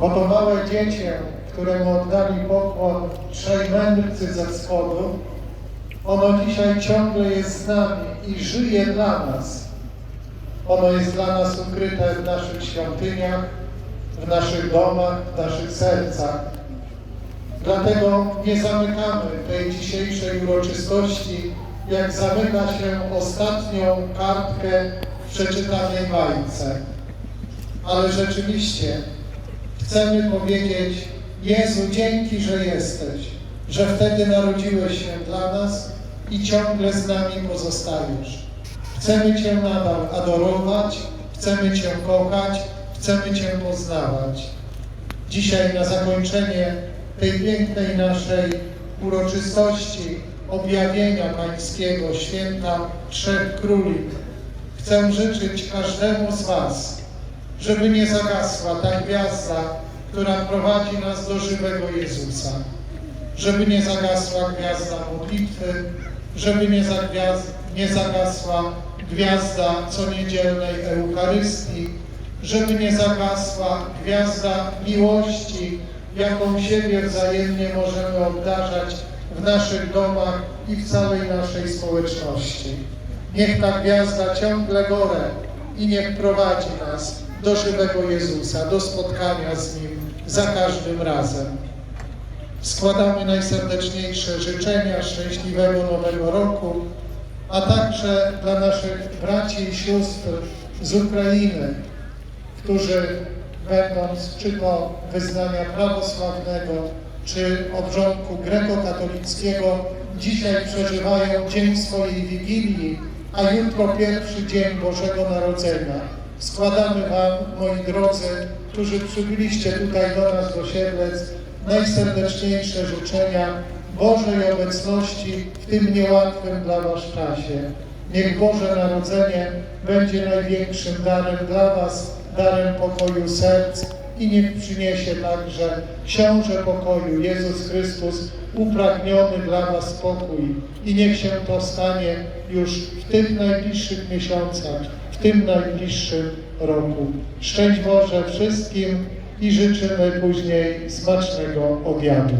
Oto małe dziecię, któremu oddali pokłon trzej mędrcy ze wschodu, ono dzisiaj ciągle jest z nami i żyje dla nas. Ono jest dla nas ukryte w naszych świątyniach, w naszych domach, w naszych sercach. Dlatego nie zamykamy tej dzisiejszej uroczystości, jak zamyka się ostatnią kartkę w przeczytanej bajce. Ale rzeczywiście chcemy powiedzieć, Jezu, dzięki, że jesteś, że wtedy narodziłeś się dla nas i ciągle z nami pozostajesz. Chcemy Cię nadal adorować, chcemy Cię kochać, chcemy Cię poznawać. Dzisiaj na zakończenie tej pięknej naszej uroczystości objawienia Pańskiego, święta Trzech Króli, chcę życzyć każdemu z Was, żeby nie zagasła ta gwiazda, która prowadzi nas do żywego Jezusa. Żeby nie zagasła gwiazda modlitwy, żeby nie, zagwiaz- nie zagasła gwiazda coniedzielnej Eucharystii, żeby nie zagasła gwiazda miłości, jaką siebie wzajemnie możemy obdarzać w naszych domach i w całej naszej społeczności. Niech ta gwiazda ciągle gore i niech prowadzi nas do żywego Jezusa, do spotkania z Nim za każdym razem. Składamy najserdeczniejsze życzenia szczęśliwego Nowego Roku, a także dla naszych braci i sióstr z Ukrainy, którzy będąc czy to wyznania prawosławnego, czy obrządku grekokatolickiego, dzisiaj przeżywają dzień swojej Wigilii, a jutro pierwszy dzień Bożego Narodzenia. Składamy Wam, moi drodzy, którzy przybyliście tutaj do nas do Siedlec, najserdeczniejsze życzenia Bożej obecności w tym niełatwym dla Was czasie. Niech Boże Narodzenie będzie największym darem dla Was, darem pokoju serc i niech przyniesie także Książę pokoju, Jezus Chrystus, upragniony dla Was spokój. I niech się to stanie już w tych najbliższych miesiącach, w tym najbliższym roku. Szczęść Boże wszystkim i życzymy później smacznego obiadu.